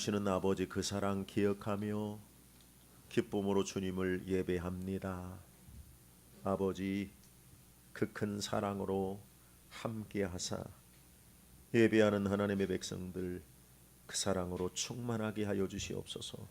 주시는 아버지 그 사랑 기억하며 기쁨으로 주님을 예배합니다. 아버지 그 큰 사랑으로 함께 하사 예배하는 하나님의 백성들 그 사랑으로 충만하게 하여 주시옵소서.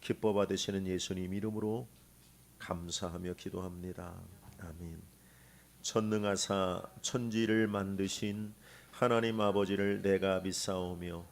기뻐 받으시는 예수님 이름으로 감사하며 기도합니다. 아멘. 전능하사 천지를 만드신 하나님 아버지를 내가 믿사오며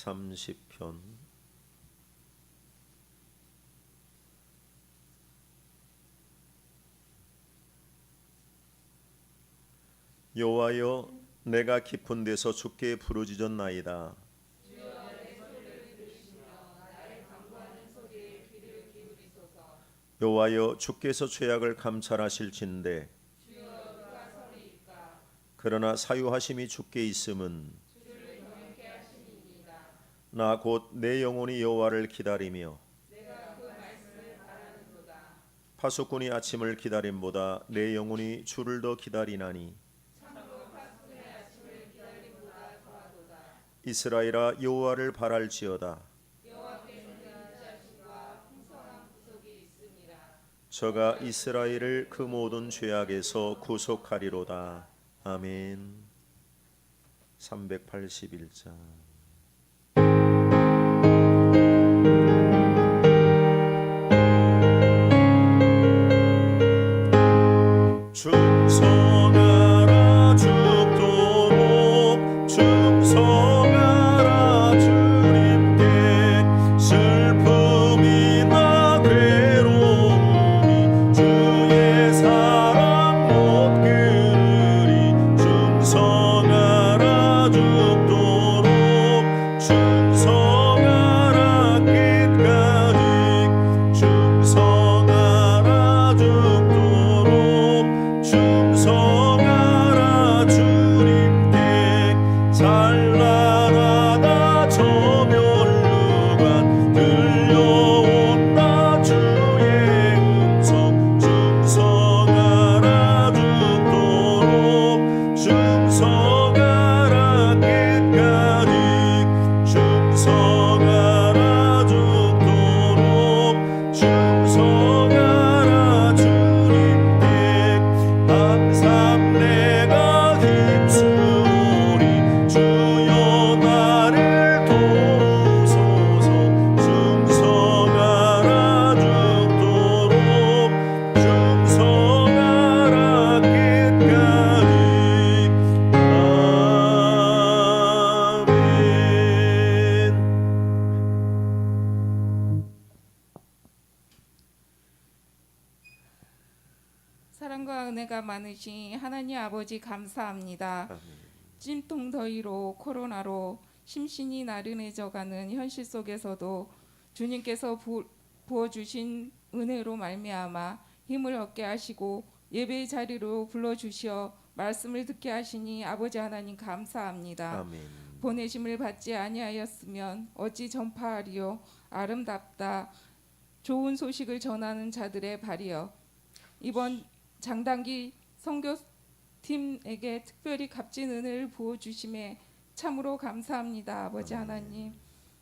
130편. 여호와여 내가 깊은 데서 주께 부르짖었나이다. 여호와여 주께서 죄악을 감찰하실진대. 그러나 사유하심이 주께 있음은 나 곧 내 영혼이 여호와를 기다리며 파수꾼이 아침을 기다림보다 내 영혼이 주를 더 기다리나니. 이스라엘아 여호와를 바랄지어다. 저가 이스라엘을 그 모든 죄악에서 구속하리로다. 아멘. 381장 아버지 감사합니다. 찜통 더위로 코로나로 심신이 나른해져가는 현실 속에서도 주님께서 부, 부어주신 은혜로 말미암아 힘을 얻게 하시고 예배의 자리로 불러주시어 말씀을 듣게 하시니 아버지 하나님 감사합니다. 아멘. 보내심을 받지 아니하였으면 어찌 전파하리요 아름답다 좋은 소식을 전하는 자들의 발이여 이번 장단기 선교 팀에게 특별히 값진 은혜를 부어 주심에 참으로 감사합니다 아버지. 하나님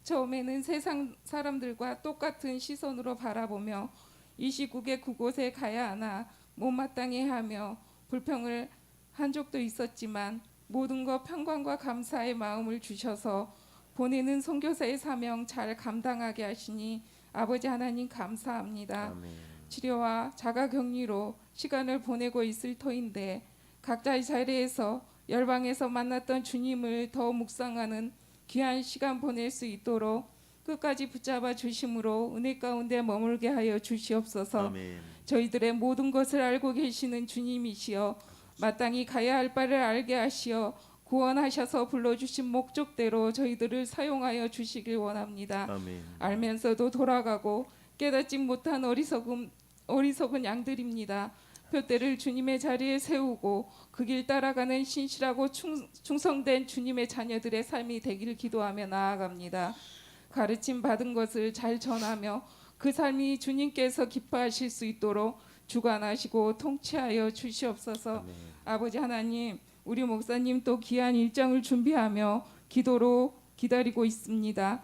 처음에는 세상 사람들과 똑같은 시선으로 바라보며 이 시국에 그곳에 가야 하나 못마땅해 하며 불평을 한 적도 있었지만 모든 것 평강과 감사의 마음을 주셔서 보내는 선교사의 사명 잘 감당하게 하시니 아버지 하나님 감사합니다. 아멘. 치료와 자가 격리로 시간을 보내고 있을 터인데 각자의 자리에서 열방에서 만났던 주님을 더 묵상하는 귀한 시간 보낼 수 있도록 끝까지 붙잡아 주심으로 은혜 가운데 머물게 하여 주시옵소서. 아멘. 저희들의 모든 것을 알고 계시는 주님이시여 마땅히 가야 할 바를 알게 하시어 구원하셔서 불러주신 목적대로 저희들을 사용하여 주시길 원합니다. 아멘. 알면서도 돌아가고 깨닫지 못한 어리석음 어리석은 양들입니다. 표대를 주님의 자리에 세우고 그 길 따라가는 신실하고 충, 충성된 주님의 자녀들의 삶이 되기를 기도하며 나아갑니다. 가르침 받은 것을 잘 전하며 그 삶이 주님께서 기뻐하실 수 있도록 주관하시고 통치하여 주시옵소서. 아멘. 아버지 하나님, 우리 목사님 또 귀한 일정을 준비하며 기도로 기다리고 있습니다.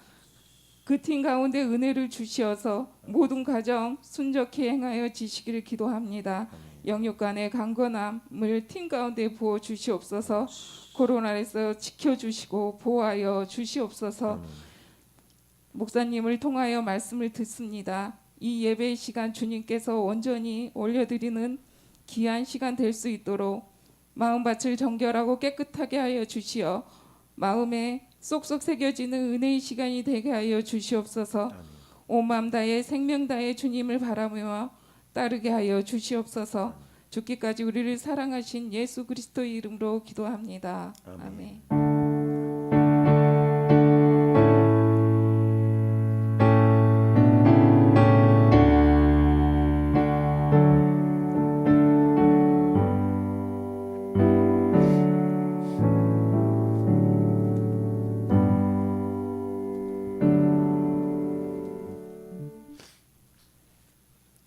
그 팀 가운데 은혜를 주시어서 모든 가정 순적히 행하여 지시기를 기도합니다. 영육 간의 강건함을 팀 가운데 부어 주시옵소서. 코로나에서 지켜 주시고 보호하여 주시옵소서. 아멘. 목사님을 통하여 말씀을 듣습니다. 이 예배 시간 주님께서 온전히 올려드리는 귀한 시간 될 수 있도록 마음밭을 정결하고 깨끗하게 하여 주시어 마음에 쏙쏙 새겨지는 은혜의 시간이 되게 하여 주시옵소서. 아멘. 온 마음 다해 생명 다해 주님을 바라며 따르게 하여 주시옵소서. 죽기까지 우리를 사랑하신 예수 그리스도의 이름으로 기도합니다. 아멘. 아멘.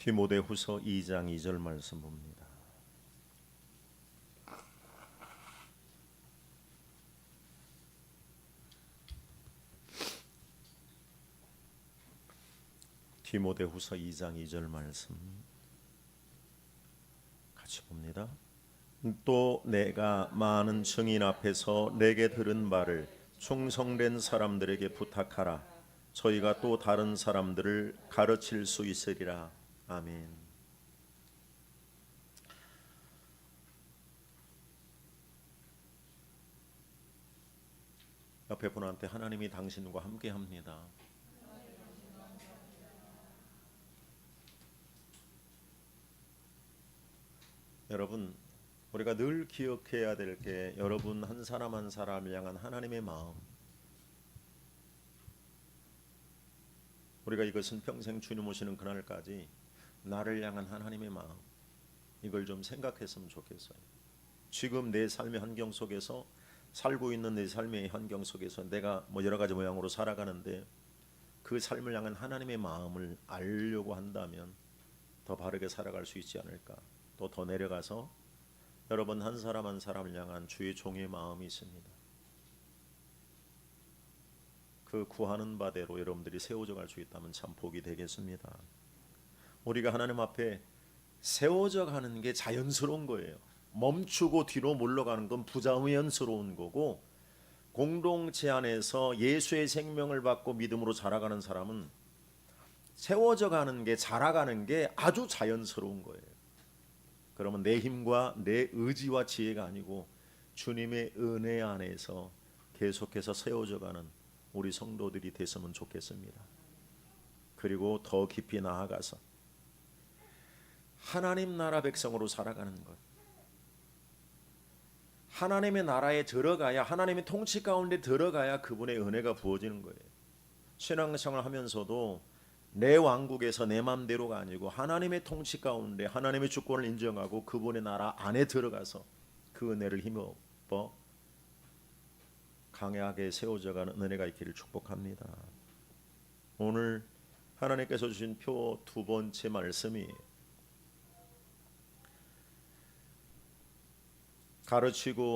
디모데후서 2장 2절 말씀 봅니다. 디모데후서 2장 2절 말씀 같이 봅니다. 또 내가 많은 증인 앞에서 내게 들은 바를 충성된 사람들에게 부탁하라. 저희가 또 다른 사람들을 가르칠 수 있으리라. 아멘. 옆에 분한테 하나님이 당신과 함께 합니다. 여러분, 우리가 늘 기억해야 될 게 여러분 한 사람 한 사람을 향한 하나님의 마음. 우리가 이것은 평생 주님 오시는 그날까지 나를 향한 하나님의 마음 이걸 좀 생각했으면 좋겠어요. 지금 내 삶의 환경 속에서 살고 있는 내 삶의 환경 속에서 내가 뭐 여러 가지 모양으로 살아가는데 그 삶을 향한 하나님의 마음을 알려고 한다면 더 바르게 살아갈 수 있지 않을까. 또 더 내려가서 여러분 한 사람 한 사람을 향한 주의 종의 마음이 있습니다. 그 구하는 바대로 여러분들이 세워져 갈 수 있다면 참 복이 되겠습니다. 우리가 하나님 앞에 세워져 가는 게 자연스러운 거예요. 멈추고 뒤로 물러가는 건 부자연스러운 거고 공동체 안에서 예수의 생명을 받고 믿음으로 자라가는 사람은 세워져 가는 게 자라가는 게 아주 자연스러운 거예요. 그러면 내 힘과 내 의지와 지혜가 아니고 주님의 은혜 안에서 계속해서 세워져 가는 우리 성도들이 됐으면 좋겠습니다. 그리고 더 깊이 나아가서 하나님 나라 백성으로 살아가는 것. 하나님의 나라에 들어가야 하나님의 통치 가운데 들어가야 그분의 은혜가 부어지는 거예요. 신앙생활 하면서도 내 왕국에서 내 맘대로가 아니고 하나님의 통치 가운데 하나님의 주권을 인정하고 그분의 나라 안에 들어가서 그 은혜를 힘입어 강하게 세워져가는 은혜가 있기를 축복합니다. 오늘 하나님께서 주신 표 두 번째 말씀이 가르치고